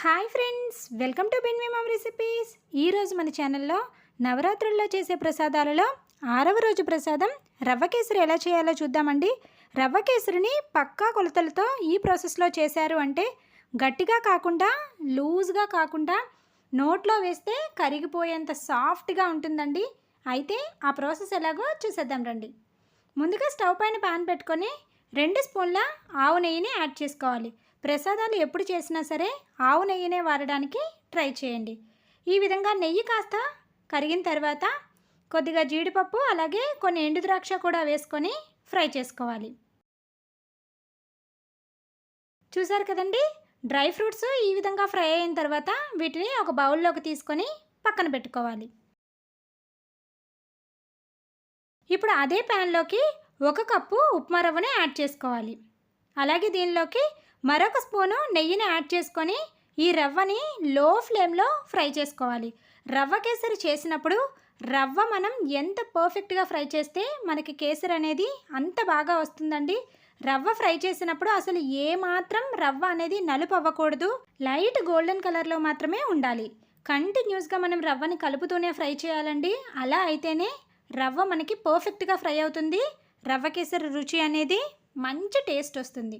Hi friends welcome to బిన్ మేమమ్ recipes. ఈరోజు మన ఛానల్లో నవరాత్రుల్లో చేసే ప్రసాదాలలో ఆరవ రోజు ప్రసాదం రవ్వ కేసరి ఎలా చేయాలో చూద్దామండి. రవ్వ కేసరిని పక్కా కొలతలతో ఈ ప్రాసెస్లో చేశారు అంటే గట్టిగా కాకుండా లూజ్గా కాకుండా నోట్లో వేస్తే కరిగిపోయేంత సాఫ్ట్గా ఉంటుందండి. అయితే ఆ ప్రాసెస్ ఎలాగో చూసేద్దాం రండి. ముందుగా స్టవ్ పైన పాన్ పెట్టుకొని రెండు స్పూన్ల ఆవు నెయ్యిని యాడ్ చేసుకోవాలి. ప్రసాదాలు ఎప్పుడు చేసినా సరే ఆవు నెయ్యినే వాడడానికి ట్రై చేయండి. ఈ విధంగా నెయ్యి కాస్త కరిగిన తర్వాత కొద్దిగా జీడిపప్పు అలాగే కొన్ని ఎండు ద్రాక్ష కూడా వేసుకొని ఫ్రై చేసుకోవాలి. చూసారు కదండి? డ్రై ఫ్రూట్స్ ఈ విధంగా ఫ్రై అయిన తర్వాత వీటిని ఒక బౌల్లోకి తీసుకొని పక్కన పెట్టుకోవాలి. ఇప్పుడు అదే ప్యాన్లోకి ఒక కప్పు ఉప్మా రవ్వని యాడ్ చేసుకోవాలి. అలాగే దీనిలోకి మరొక స్పూను నెయ్యిని యాడ్ చేసుకొని ఈ రవ్వని లో ఫ్లేమ్లో ఫ్రై చేసుకోవాలి. రవ్వ కేసరి చేసినప్పుడు రవ్వ మనం ఎంత పర్ఫెక్ట్గా ఫ్రై చేస్తే మనకి కేసరి అనేది అంత బాగా వస్తుందండి. రవ్వ ఫ్రై చేసినప్పుడు అసలు ఏ మాత్రం రవ్వ అనేది నలుపు అవ్వకూడదు. లైట్ గోల్డెన్ కలర్లో మాత్రమే ఉండాలి. కంటిన్యూస్గా మనం రవ్వని కలుపుతూనే ఫ్రై చేయాలండి. అలా అయితేనే రవ్వ మనకి పర్ఫెక్ట్గా ఫ్రై అవుతుంది. రవ్వ కేసరి రుచి అనేది మంచి టేస్ట్ వస్తుంది.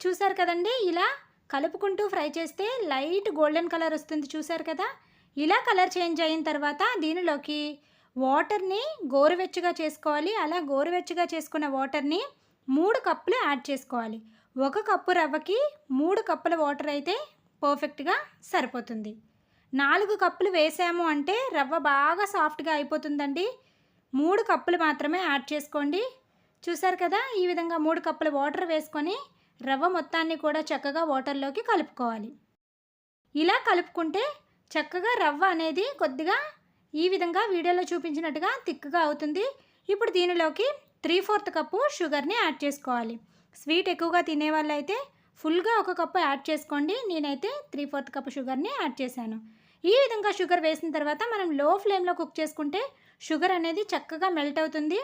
చూసారు కదండి? ఇలా కలుపుకుంటూ ఫ్రై చేస్తే లైట్ గోల్డెన్ కలర్ వస్తుంది చూసారు కదా? ఇలా కలర్ చేంజ్ అయిన తర్వాత దీనిలోకి వాటర్ని గోరువెచ్చగా చేసుకోవాలి. అలా గోరువెచ్చగా చేసుకున్న వాటర్ని మూడు కప్పులు యాడ్ చేసుకోవాలి. ఒక కప్పు రవ్వకి మూడు కప్పుల వాటర్ అయితే పర్ఫెక్ట్గా సరిపోతుంది. నాలుగు కప్పులు వేసాము అంటే రవ్వ బాగా సాఫ్ట్గా అయిపోతుందండి. మూడు కప్పులు మాత్రమే యాడ్ చేసుకోండి. చూసారు కదా? ఈ విధంగా మూడు కప్పుల వాటర్ వేసుకొని రవ్వ మొత్తాన్ని కూడా చక్కగా వాటర్లోకి కలుపుకోవాలి. ఇలా కలుపుకుంటే చక్కగా రవ్వ అనేది కొద్దిగా ఈ విధంగా వీడియోలో చూపించినట్టుగా థిక్గా అవుతుంది. ఇప్పుడు దీనిలోకి త్రీ ఫోర్త్ కప్పు షుగర్ని యాడ్ చేసుకోవాలి. స్వీట్ ఎక్కువగా తినే వాళ్ళైతే ఫుల్గా ఒక కప్పు యాడ్ చేసుకోండి. నేనైతే త్రీ ఫోర్త్ కప్పు షుగర్ని యాడ్ చేశాను. ఈ విధంగా షుగర్ వేసిన తర్వాత మనం లో ఫ్లేమ్లో కుక్ చేసుకుంటే షుగర్ అనేది చక్కగా మెల్ట్ అవుతుంది.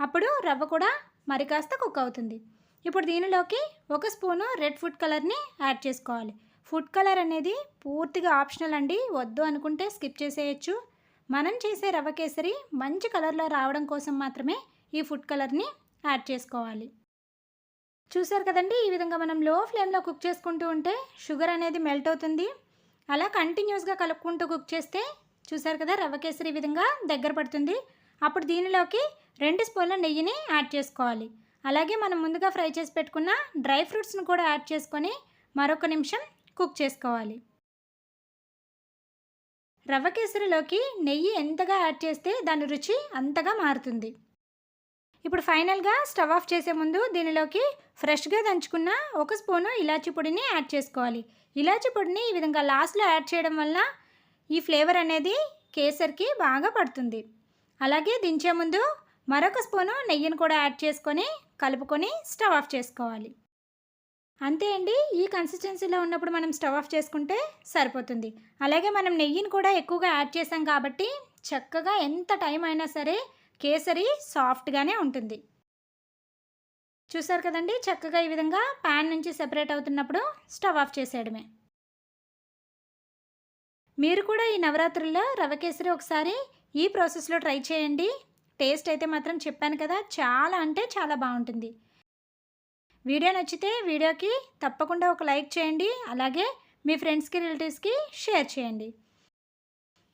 అప్పుడు రవ్వ కూడా మరి కాస్త కుక్ అవుతుంది. ఇప్పుడు దీనిలోకి ఒక స్పూను రెడ్ ఫుడ్ కలర్ని యాడ్ చేసుకోవాలి. ఫుడ్ కలర్ అనేది పూర్తిగా ఆప్షనల్ అండి. వద్దు అనుకుంటే స్కిప్ చేసేయచ్చు. మనం చేసే రవ్వ కేసరి మంచి కలర్లో రావడం కోసం మాత్రమే ఈ ఫుడ్ కలర్ని యాడ్ చేసుకోవాలి. చూసారు కదండి? ఈ విధంగా మనం లో ఫ్లేమ్లో కుక్ చేసుకుంటూ ఉంటే షుగర్ అనేది మెల్ట్ అవుతుంది. అలా కంటిన్యూస్గా కలుపుకుంటూ కుక్ చేస్తే చూసారు కదా? రవ్వ కేసరి ఈ విధంగా దగ్గర పడుతుంది. అప్పుడు దీనిలోకి రెండు స్పూన్ల నెయ్యిని యాడ్ చేసుకోవాలి. అలాగే మనం ముందుగా ఫ్రై చేసి పెట్టుకున్న డ్రై ఫ్రూట్స్ను కూడా యాడ్ చేసుకొని మరొక నిమిషం కుక్ చేసుకోవాలి. రవ్వ కేసరిలోకి నెయ్యి ఎంతగా యాడ్ చేస్తే దాని రుచి అంతగా మారుతుంది. ఇప్పుడు ఫైనల్గా స్టవ్ ఆఫ్ చేసే ముందు దీనిలోకి ఫ్రెష్గా దంచుకున్న ఒక స్పూను ఇలాచీ పొడిని యాడ్ చేసుకోవాలి. ఇలాచీ పొడిని ఈ విధంగా లాస్ట్లో యాడ్ చేయడం వల్ల ఈ ఫ్లేవర్ అనేది కేసరికి బాగా పడుతుంది. అలాగే దించే ముందు మరొక స్పూను నెయ్యిని కూడా యాడ్ చేసుకొని కలుపుకొని స్టవ్ ఆఫ్ చేసుకోవాలి. అంతే అండి ఈ కన్సిస్టెన్సీలో ఉన్నప్పుడు మనం స్టవ్ ఆఫ్ చేసుకుంటే సరిపోతుంది. అలాగే మనం నెయ్యిని కూడా ఎక్కువగా యాడ్ చేసాం కాబట్టి చక్కగా ఎంత టైం అయినా సరే కేసరి సాఫ్ట్గానే ఉంటుంది. చూసారు కదండి చక్కగా ఈ విధంగా ప్యాన్ నుంచి సెపరేట్ అవుతున్నప్పుడు స్టవ్ ఆఫ్ చేసేయడమే. మీరు కూడా ఈ నవరాత్రుల్లో రవ కేసరి ఒకసారి ఈ ప్రాసెస్లో ట్రై చేయండి. టేస్ట్ అయితే మాత్రం చెప్పాను కదా చాలా అంటే చాలా బాగుంటుంది. వీడియో నచ్చితే వీడియోకి తప్పకుండా ఒక లైక్ చేయండి అలాగే మీ ఫ్రెండ్స్కి రిలేటివ్స్కి షేర్ చేయండి.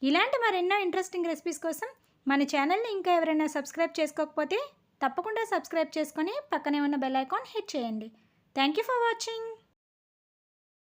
ఇలాంటి మరెన్నో ఇంట్రెస్టింగ్ రెసిపీస్ కోసం మన ఛానల్ని ఇంకా ఎవరైనా సబ్స్క్రైబ్ చేసుకోకపోతే తప్పకుండా సబ్స్క్రైబ్ చేసుకొని పక్కనే ఉన్న బెల్ ఐకాన్ హిట్ చేయండి. Thank you for watching.